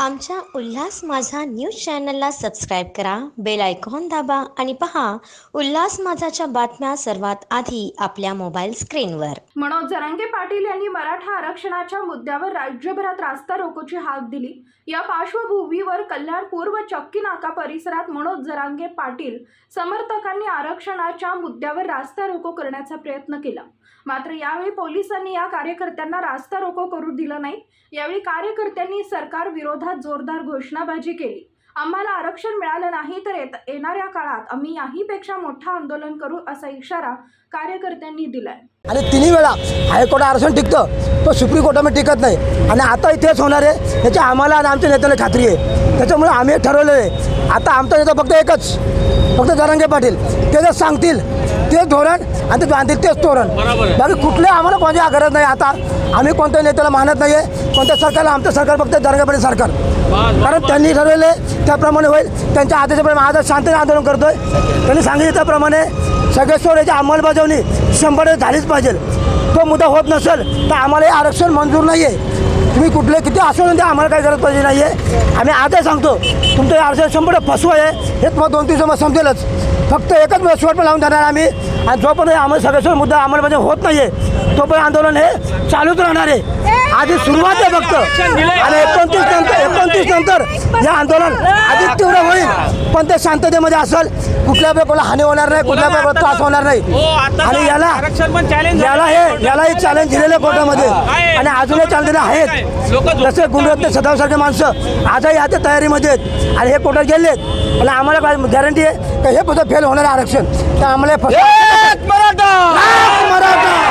आमच्या उल्हास माझा न्यूज चॅनलला सबस्क्राईब करा बेल आयकॉन दाबा आणि पहा उल्हास माझाच्या बातम्या सर्वात आधी आपल्या मोबाईल स्क्रीनवर. मनोज जरांगे पाटील यांनी मराठा आरक्षणाच्या मुद्द्यावर राज्यभरात रास्ता रोकोची हाक दिली. या पार्श्वभूमीवर कल्याण पूर्व चक्की नाका परिसरात मनोज जरांगे पाटील समर्थकांनी आरक्षणाच्या मुद्द्यावर रास्ता रोको करण्याचा प्रयत्न केला. मात्र यावेळी पोलिसांनी या कार्यकर्त्यांना रास्ता रोको करू दिलं नाही. यावेळी कार्यकर्त्यांनी सरकार विरोधात जोरदार घोषणाबाजी केली. आम्हाला आरक्षण मिळालं नाही तर येत येणाऱ्या काळात आम्ही याहीपेक्षा मोठं आंदोलन करू असा इशारा कार्यकर्त्यांनी दिलाय. आणि तिन्ही वेळा हायकोर्ट आरक्षण टिकतं तो सुप्रीम कोर्टामध्ये टिकत नाही. आणि आता इथेच होणार आहे याची आम्हाला आणि आमच्या नेत्याला खात्री आहे. त्याच्यामुळे आम्ही ठरवलेलं आहे. आता आमचा नेता फक्त एकच फक्त जरांगे पाटील. ते जर सांगतील ते धोरण आणि ते बांधतील तेच तोरण. बाकी कुठले आम्हाला कोणाची गरज नाही आता. आम्ही कोणत्या नेत्याला मानत नाही आहे कोणत्या सरकारला आमचं सरकार फक्त जरांगे पाटील सरकार कारण त्यांनी ठरवले त्याप्रमाणे होईल. त्यांच्या आदेशाप्रमाणे आज शांततेने आंदोलन करतोय. त्यांनी सांगितलं त्याप्रमाणे सगळे सोड याची अंमलबजावणी शंभर झालीच पाहिजे. तो मुद्दा होत नसेल तर आम्हाला हे आरक्षण मंजूर नाही आहे तुम्ही कुठले किती आश्वासन द्या आम्हाला काही गरज पाहिजे नाही आहे आम्ही आजही सांगतो तुमचं हे आरक्षण शंभर फसू आहे. हे तुम्हाला दोन तीन मग समजेलच. फक्त एकच वेळ शेवट पण लावून देणार आम्ही. आणि जोपर्यंत आम्हाला सगळे मुद्दा अंमलबजावणी होत नाही आहे तोपर्यंत आंदोलन हे चालूच राहणार आहे. आधी सुरुवात आहे फक्त. आणि एकोणतीस नंतर एकोणतीस नंतर हे आंदोलन अधिक तीव्र होईल. पण ते शांततेमध्ये असेल कुठल्या प्रकारला हानी होणार नाही कुठल्या प्रकारला त्रास होणार नाही. हो, आणि याला पण याला हे यालाही चॅलेंज दिलेलं आहे कोर्टामध्ये. आणि अजूनही चॅलेंज दिले आहेत. जसे गुणरत्न सदावसारखे माणसं आजही आता तयारीमध्ये आहेत. आणि हे कोर्टात गेलेत आणि आम्हाला काय गॅरंटी आहे? की हे पुढे फेल होणार आहे आरक्षण? तर आम्हाला हे फसवं- लाख मराठा